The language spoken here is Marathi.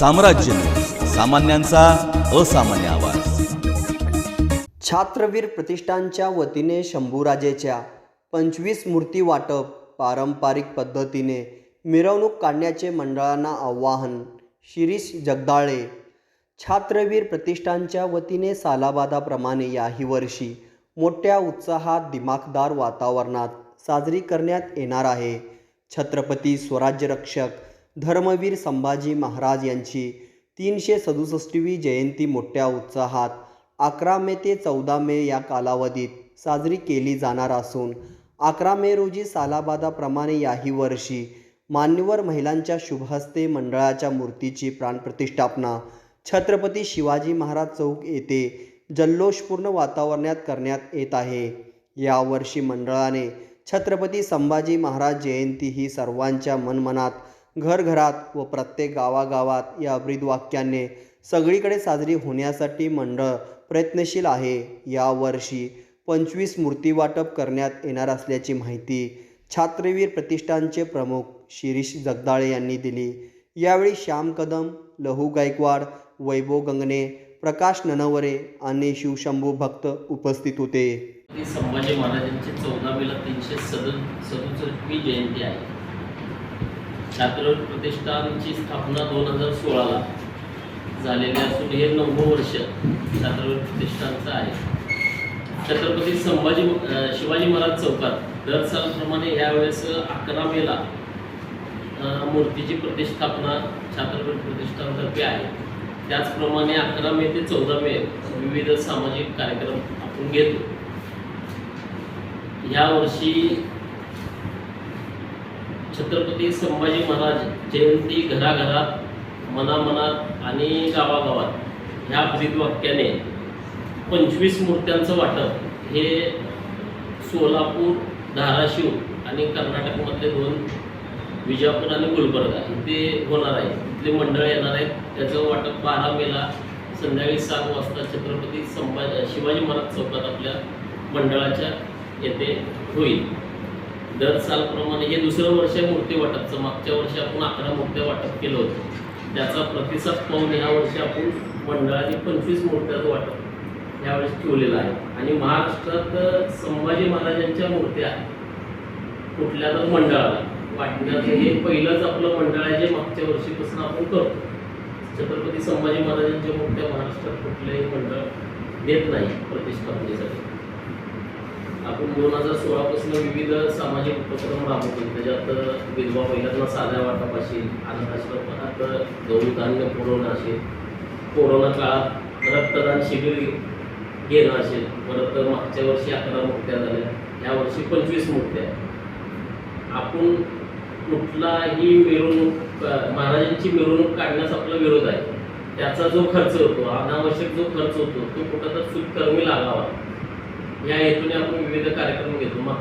साम्राज्य. सामान्यांचा असामान्य आवाज. छात्रवीर प्रतिष्ठानच्या वतीने शंभूराजेच्या पंचवीस मूर्ती वाटप पारंपरिक पद्धतीने मिरवणूक काढण्याचे मंडळांना आवाहन शिरीष जगदाळे. छात्रवीर प्रतिष्ठानच्या वतीने सालाबादाप्रमाणे याही वर्षी मोठ्या उत्साहात दिमाखदार वातावरणात साजरी करण्यात येणार आहे. छत्रपती स्वराज्यरक्षक धर्मवीर संभाजी महाराज यांची तीनशे सदुसष्टवी जयंती मोठ्या उत्साहात अकरा मे ते चौदा मे या कालावधीत साजरी केली जाणार असून अकरा मे रोजी सालाबादाप्रमाणे याही वर्षी मान्यवर महिलांच्या शुभहस्ते मंडळाच्या मूर्तीची प्राणप्रतिष्ठापना छत्रपती शिवाजी महाराज चौक येथे जल्लोषपूर्ण वातावरणात करण्यात येत आहे. यावर्षी मंडळाने छत्रपती संभाजी महाराज जयंती ही सर्वांच्या मनमनात घरघरात व प्रत्येक गावागावात या ब्रीदवाक्याने सगळीकडे साजरी होण्यासाठी मंडळ प्रयत्नशील आहे. यावर्षी पंचवीस मूर्ती वाटप करण्यात येणार असल्याची माहिती छात्रवीर प्रतिष्ठानचे प्रमुख शिरीष जगदाळे यांनी दिली. यावेळी श्याम कदम लहू गायकवाड वैभव गंगणे प्रकाश ननवरे आणि शिवशंभू भक्त उपस्थित होते. संभाजी महाराजांची चौदावीला तीनशे सदन सदुसष्टवी जयंती आहे. छात्र प्रतिष्ठानची स्थापना दोन हजार सोळाला झालेली असून हे नव्वद वर्ष छात्रवृत्ती प्रतिष्ठानचं आहे. छत्रपती संभाजी शिवाजी महाराज चौकात दर सालप्रमाणे यावेळेस अकरा मेला मूर्तीची प्रतिष्ठापना छात्रवृत्ती प्रतिष्ठानतर्फे आहे. त्याचप्रमाणे अकरा मे ते चौदा मे विविध सामाजिक कार्यक्रम आपण घेतो. यावर्षी छत्रपती संभाजी महाराज जयंती घराघरात मनामनात आणि गावागावात ह्या ब्रीदवाक्याने पंचवीस मूर्त्यांचं वाटप हे सोलापूर धाराशिव आणि कर्नाटकमधले दोन विजापूर आणि गुलबर्गा इथे होणार आहे. इथले मंडळ येणार आहेत. त्याचं वाटप बारा मेला संध्याकाळी सात वाजता छत्रपती संभाजी शिवाजी महाराज चौकात आपल्या मंडळाच्या येथे होईल. दर सालप्रमाणे हे दुसरं वर्ष मूर्ती वाटपचं. मागच्या वर्षी आपण अकरा मूर्त्या वाटप केलं होतं. त्याचा प्रतिसाद पाहून या वर्षी आपण मंडळाने पंचवीस मूर्त्याचं वाटप यावेळेस ठेवलेलं आहे. आणि महाराष्ट्रात संभाजी महाराजांच्या मूर्त्या कुठल्या तर मंडळाला. वाटण्याचं हे पहिलंच आपलं मंडळ आहे जे मागच्या वर्षीपासून आपण करतो. छत्रपती संभाजी महाराजांच्या मूर्त्या महाराष्ट्रात कुठलंही मंडळ देत नाही प्रतिष्ठापनेसाठी. आपण दोन हजार सोळापासून विविध सामाजिक उपक्रम राबवतो. त्याच्यात विधवा महिलांना साध्या वाटप असेल अनाथ आश्रमात गहू धान्य पुरवणं असेल कोरोना काळात रक्तदान शिबिर घेणं असेल परत मागच्या वर्षी अकरा मुक्त्या झाल्या यावर्षी पंचवीस मुक्त्या आपण कुठलाही मिरवणूक महाराजांची मिरवणूक काढण्यास आपला विरोध आहे. त्याचा जो खर्च होतो अनावश्यक जो खर्च होतो तो कुठं तर सुतकर्मी लागावा. या हेतूने आपण विविध कार्यक्रम घेतो. मग